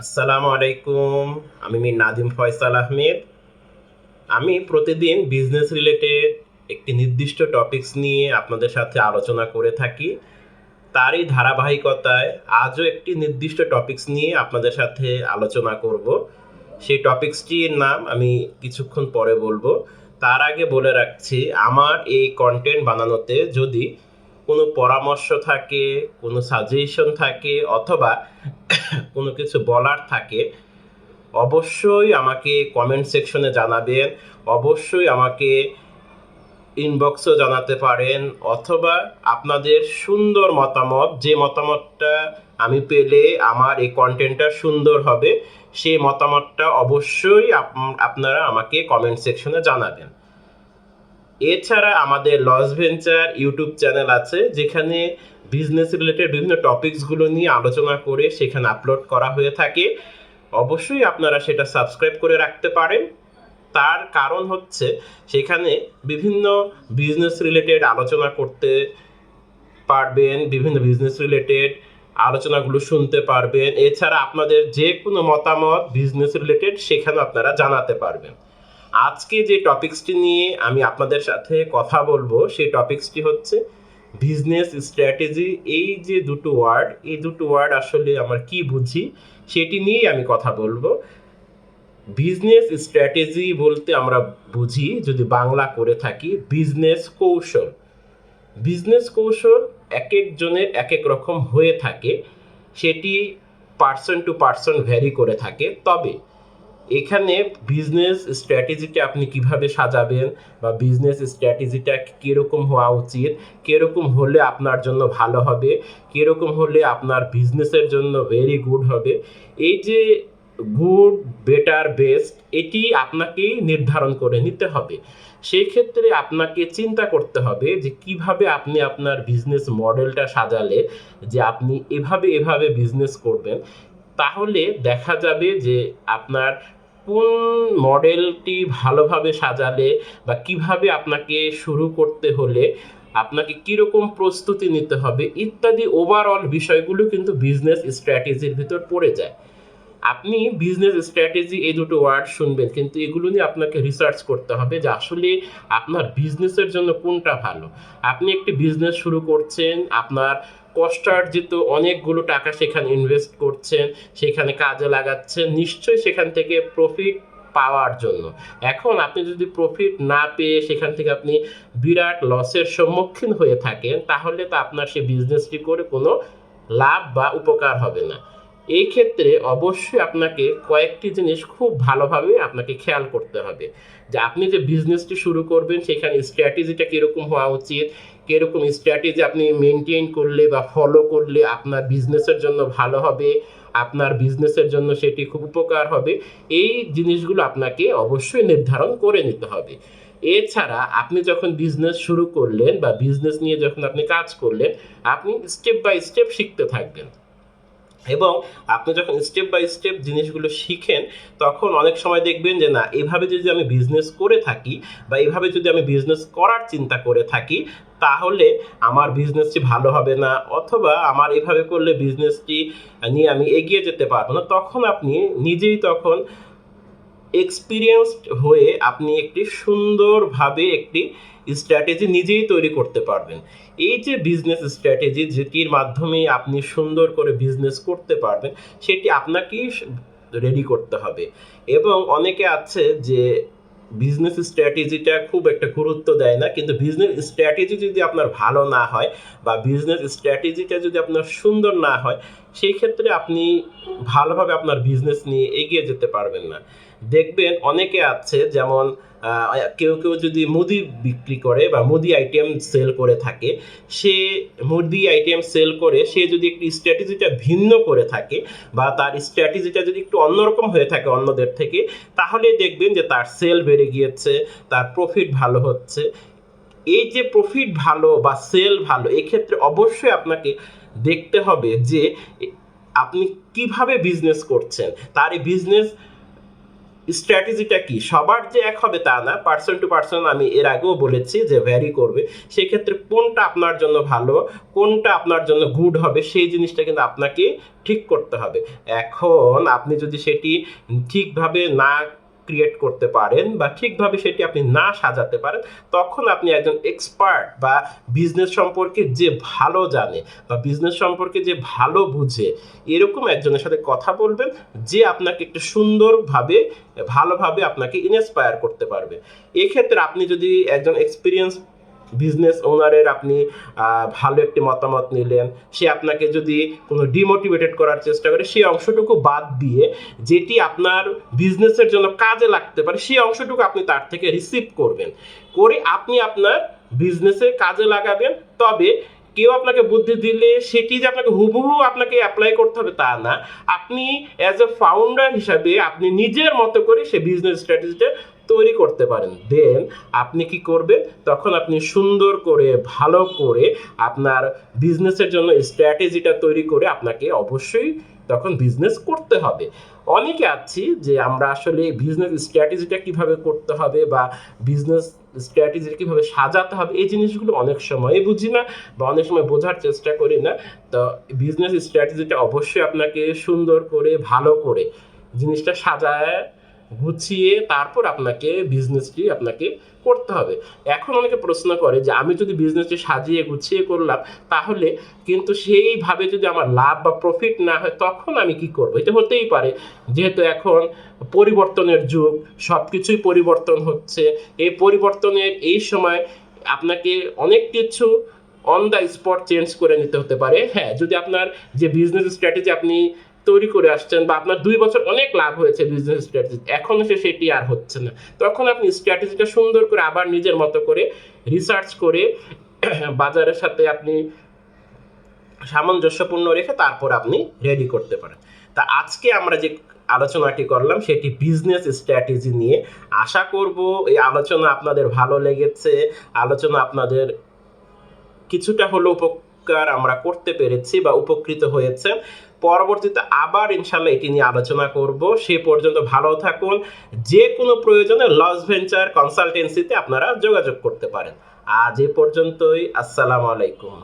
আসসালামু আলাইকুম, আমি মির নাদিম ফয়সাল আহমেদ। আমি প্রতিদিন বিজনেস রিলেটেড একটি নির্দিষ্ট টপিকস নিয়ে আপনাদের সাথে আলোচনা করে থাকি। তারই ধারাবাহিকতায় আজও একটি নির্দিষ্ট টপিকস নিয়ে আপনাদের সাথে আলোচনা করব। সেই টপিকসটির নাম আমি কিছুক্ষণ পরে বলব। তার আগে বলে রাখছি, আমার এই কন্টেন্ট বানানোতে যদি কোনো পরামর্শ থাকে, কোনো সাজেশন থাকে, অথবা কোনো কিছু বলার থাকে, অবশ্যই আমাকে কমেন্ট সেকশনে জানাবেন, অবশ্যই আমাকে ইনবক্সও জানাতে পারেন, অথবা আপনাদের সুন্দর মতামত, যে মতামতটা আমি পেলে আমার এই কন্টেন্টটা সুন্দর হবে, সেই মতামতটা অবশ্যই আপ- আপনারা আমাকে কমেন্ট সেকশনে জানাবেন। এছাড়া আমাদের লস ভেঞ্চার ইউটিউব চ্যানেল আছে, যেখানে বিজনেস রিলেটেড বিভিন্ন টপিকসগুলো নিয়ে আলোচনা করে সেখানে আপলোড করা হয়ে থাকে। অবশ্যই আপনারা সেটা সাবস্ক্রাইব করে রাখতে পারেন। তার কারণ হচ্ছে, সেখানে বিভিন্ন বিজনেস রিলেটেড আলোচনা করতে পারবেন, বিভিন্ন বিজনেস রিলেটেড আলোচনাগুলো শুনতে পারবেন। এছাড়া আপনাদের যে কোনো মতামত বিজনেস রিলেটেড সেখানে আপনারা জানাতে পারবেন। আজকে যে টপিকসটি নিয়ে আমি আপনাদের সাথে কথা বলব, সেই টপিকসটি হচ্ছে বিজনেস স্ট্র্যাটেজি এই যে দুটো ওয়ার্ড এই দুটো ওয়ার্ড আসলে আমার কি বুঝি, সেটি নিয়েই আমি কথা বলব। বিজনেস স্ট্র্যাটেজি বলতে আমরা বুঝি, যদি বাংলা করে থাকি বিজনেস কৌশল। বিজনেস কৌশল এক একজনের এক এক রকম হয়ে থাকে, সেটি পার্সন টু পার্সন ভ্যারি করে থাকে। তবে এখানে বিজনেস স্ট্র্যাটেজিটা আপনি কীভাবে সাজাবেন বা বিজনেস স্ট্র্যাটেজিটা কীরকম হওয়া উচিত, কীরকম হলে আপনার জন্য ভালো হবে, কীরকম হলে আপনার বিজনেসের জন্য ভেরি গুড হবে, এই যে গুড বেটার বেস্ট এটি আপনাকেই নির্ধারণ করে নিতে হবে। সেই ক্ষেত্রে আপনাকে চিন্তা করতে হবে যে কীভাবে আপনি আপনার বিজনেস মডেলটা সাজালে, যে আপনি এভাবে এভাবে বিজনেস করবেন। তাহলে দেখা যাবে যে আপনার কোন মডেলটি ভালোভাবে সাজালে বা কীভাবে আপনাকে শুরু করতে হলে আপনাকে কীরকম প্রস্তুতি নিতে হবে ইত্যাদি ওভারঅল বিষয়গুলো কিন্তু বিজনেস স্ট্র্যাটেজির ভিতর পড়ে যায়। আপনি বিজনেস স্ট্র্যাটেজি এই দুটো ওয়ার্ড শুনবেন, কিন্তু এগুলো নিয়ে আপনাকে রিসার্চ করতে হবে যে আসলে আপনার বিজনেসের জন্য কোনটা ভালো। আপনি একটি বিজনেস শুরু করছেন, আপনার কষ্টার্জিত অনেকগুলো টাকা সেখানে ইনভেস্ট করছেন, সেখানে কাজে লাগাচ্ছেন, নিশ্চয়ই সেখান থেকে প্রফিট পাওয়ার জন্য। এখন আপনি যদি প্রফিট না পেয়ে সেখান থেকে আপনি বিরাট লসের সম্মুখীন হয়ে থাকেন, তাহলে তো আপনার সেই বিজনেসটি করে কোনো লাভ বা উপকার হবে না। এই ক্ষেত্রে অবশ্যই আপনাকে কয়েকটি জিনিস খুব ভালোভাবে আপনাকে খেয়াল করতে হবে। যে আপনি যে বিজনেসটি শুরু করবেন, সেখানে স্ট্র্যাটেজিটা কীরকম হওয়া উচিত? কীরকম স্ট্র্যাটেজি আপনি মেনটেন করলে বা ফলো করলে আপনার বিজনেসের জন্য ভালো হবে? আপনার বিজনেসের জন্য সেটি খুব উপকার হবে? এই জিনিসগুলো আপনাকে অবশ্যই নির্ধারণ করে নিতে হবে। এছাড়া আপনি যখন বিজনেস শুরু করলেন বা বিজনেস নিয়ে যখন আপনি কাজ করলেন, আপনি স্টেপ বাই স্টেপ শিখতে থাকবেন। এবং আপনি যখন স্টেপ বাই স্টেপ জিনিসগুলো শিখেন, তখন অনেক সময় দেখবেন যে না, এভাবে যদি আমি বিজনেস করে থাকি বা এভাবে যদি আমি বিজনেস করার চিন্তা করে থাকি, তাহলে আমার বিজনেসটি ভালো হবে না। অথবা আমার এভাবে করলে বিজনেসটি নিয়ে আমি এগিয়ে যেতে পারব না। তখন আপনি নিজেই তখন এক্সপিরিয়েন্সড হয়ে আপনি একটি সুন্দরভাবে একটি স্ট্র্যাটেজি নিজেই তৈরি করতে পারবেন। এই যে বিজনেস স্ট্র্যাটেজি যেটির মাধ্যমে আপনি সুন্দর করে বিজনেস করতে পারবেন, সেটি আপনাকেই রেডি করতে হবে। এবং অনেকে আছে যে বিজনেস স্ট্র্যাটেজিটা খুব একটা গুরুত্ব দেয় না, কিন্তু বিজনেস স্ট্র্যাটেজি যদি আপনার ভালো না হয় বা বিজনেস স্ট্র্যাটেজিটা যদি আপনার সুন্দর না হয় সেই ক্ষেত্রে আপনি ভালোভাবে আপনার বিজনেস নিয়ে এগিয়ে যেতে পারবেন না। দেখবেন অনেকে আছে যেমন কেউ কেউ যদি মুদি বিক্রি করে বা মুদি আইটেম সেল করে থাকে, সে মুদি আইটেম সেল করে, সে যদি একটি স্ট্র্যাটেজিটা ভিন্ন করে থাকে বা তার স্ট্র্যাটেজিটা যদি একটু অন্যরকম হয়ে থাকে অন্যদের থেকে, তাহলে দেখবেন যে তার সেল বেড়ে গিয়েছে, তার প্রফিট ভালো হচ্ছে। এই যে প্রফিট ভালো বা সেল ভালো, এক্ষেত্রে অবশ্যই আপনাকে দেখতে হবে যে আপনি কীভাবে বিজনেস করছেন। তার এই বিজনেস স্ট্র্যাটেজিটা কি? সবার যে এক হবে তা না। পার্সন টু পার্সন আমি এর আগেও বলেছি যে ভ্যারি করবে। সেক্ষেত্রে কোনটা আপনার জন্য ভালো, কোনটা আপনার জন্য গুড হবে, সেই জিনিসটা কিন্তু আপনাকে ঠিক করতে হবে। এখন আপনি যদি সেটি ঠিকভাবে না ক্রিয়েট করতে পারেন বা ঠিকভাবে সেটি আপনি না সাজাতে পারেন, তখন আপনি একজন এক্সপার্ট বা বিজনেস সম্পর্কে যে ভালো জানে বা বিজনেস সম্পর্কে যে ভালো বুঝে, এরকম একজনের সাথে কথা বলবেন, যে আপনাকে একটু সুন্দরভাবে, ভালোভাবে আপনাকে ইন্সপায়ার করতে পারবে। এক্ষেত্রে আপনি যদি একজন এক্সপিরিয়েন্স বিজনেস ওনারের আপনি ভালো একটি মতামত নিলেন, সে আপনাকে যদি কোনো ডিমোটিভেটেড করার চেষ্টা করে সেই অংশটুকু বাদ দিয়ে যেটি আপনার বিজনেসের জন্য কাজে লাগতে পারে সেই অংশটুকু আপনি তার থেকে রিসিভ করবেন। করে আপনি আপনার বিজনেসে কাজে লাগাবেন, তবে কেউ আপনাকে বুদ্ধি দিলে, সেটি যে আপনাকে হুবহু আপনাকে অ্যাপ্লাই করতে হবে তা না। আপনি অ্যাজ এ ফাউন্ডার হিসাবে আপনি নিজের মতো করে সে বিজনেস স্ট্র্যাটেজিটা তৈরি করতে পারেন। দেন আপনি কি করবেন? তখন আপনি সুন্দর করে, ভালো করে আপনার বিজনেসের জন্য স্ট্র্যাটেজিটা তৈরি করে আপনাকে অবশ্যই তখন বিজনেস করতে হবে। অনেকে আছি যে আমরা আসলে বিজনেস স্ট্র্যাটেজিটা কীভাবে করতে হবে বা বিজনেস স্ট্র্যাটেজি কীভাবে সাজাতে হবে, এই জিনিসগুলো অনেক সময় বুঝি না বা অনেক সময় বোঝার চেষ্টা করি না। তো বিজনেস স্ট্র্যাটেজিটা অবশ্যই আপনাকে সুন্দর করে, ভালো করে জিনিসটা সাজায় গুছিয়ে তারপর আপনাকে বিজনেসটি আপনাকে করতে হবে। এখন অনেকে প্রশ্ন করে যে, আমি যদি বিজনেসটি সাজিয়ে গুছিয়ে করলাম, তাহলে কিন্তু সেইভাবে যদি আমার লাভ বা প্রফিট না হয়, তখন আমি কি করব? এটা হতেই পারে। যেহেতু এখন পরিবর্তনের যুগ সব কিছুই পরিবর্তন হচ্ছে। এই পরিবর্তনের এই সময় আপনাকে অনেক কিছু অন দ্য স্পট চেঞ্জ করে নিতে হতে পারে। হ্যাঁ যদি আপনার যে বিজনেস স্ট্র্যাটেজি আপনি তৈরি করে আসছেন বা আপনার দুই বছর অনেক লাভ হয়েছে বিজনেস স্ট্র্যাটেজি এখন সে সেটি আর হচ্ছে না। তখন আপনি স্ট্র্যাটেজিটা সুন্দর করে আবার নিজের মতো করে রিসার্চ করে বাজারের সাথে আপনি সামঞ্জস্যপূর্ণ রেখে তারপর আপনি রেডি করতে পারেন। তা আজকে আমরা যে আলোচনাটি করলাম, সেটি বিজনেস স্ট্র্যাটেজি নিয়ে আশা করব এই আলোচনা আপনাদের ভালো লেগেছে। আলোচনা আপনাদের কিছুটা হলেও উপকার আমরা করতে পেরেছি বা উপকৃত হয়েছে পরবর্তীতে আবার ইনশাল্লাহ এটি নিয়ে আলোচনা করব। সে পর্যন্ত ভালো থাকুন। যে কোনো প্রয়োজনে লস ভেঞ্চার কনসালটেন্সিতে আপনারা যোগাযোগ করতে পারেন। আজ এ পর্যন্তই। আসসালামু আলাইকুম।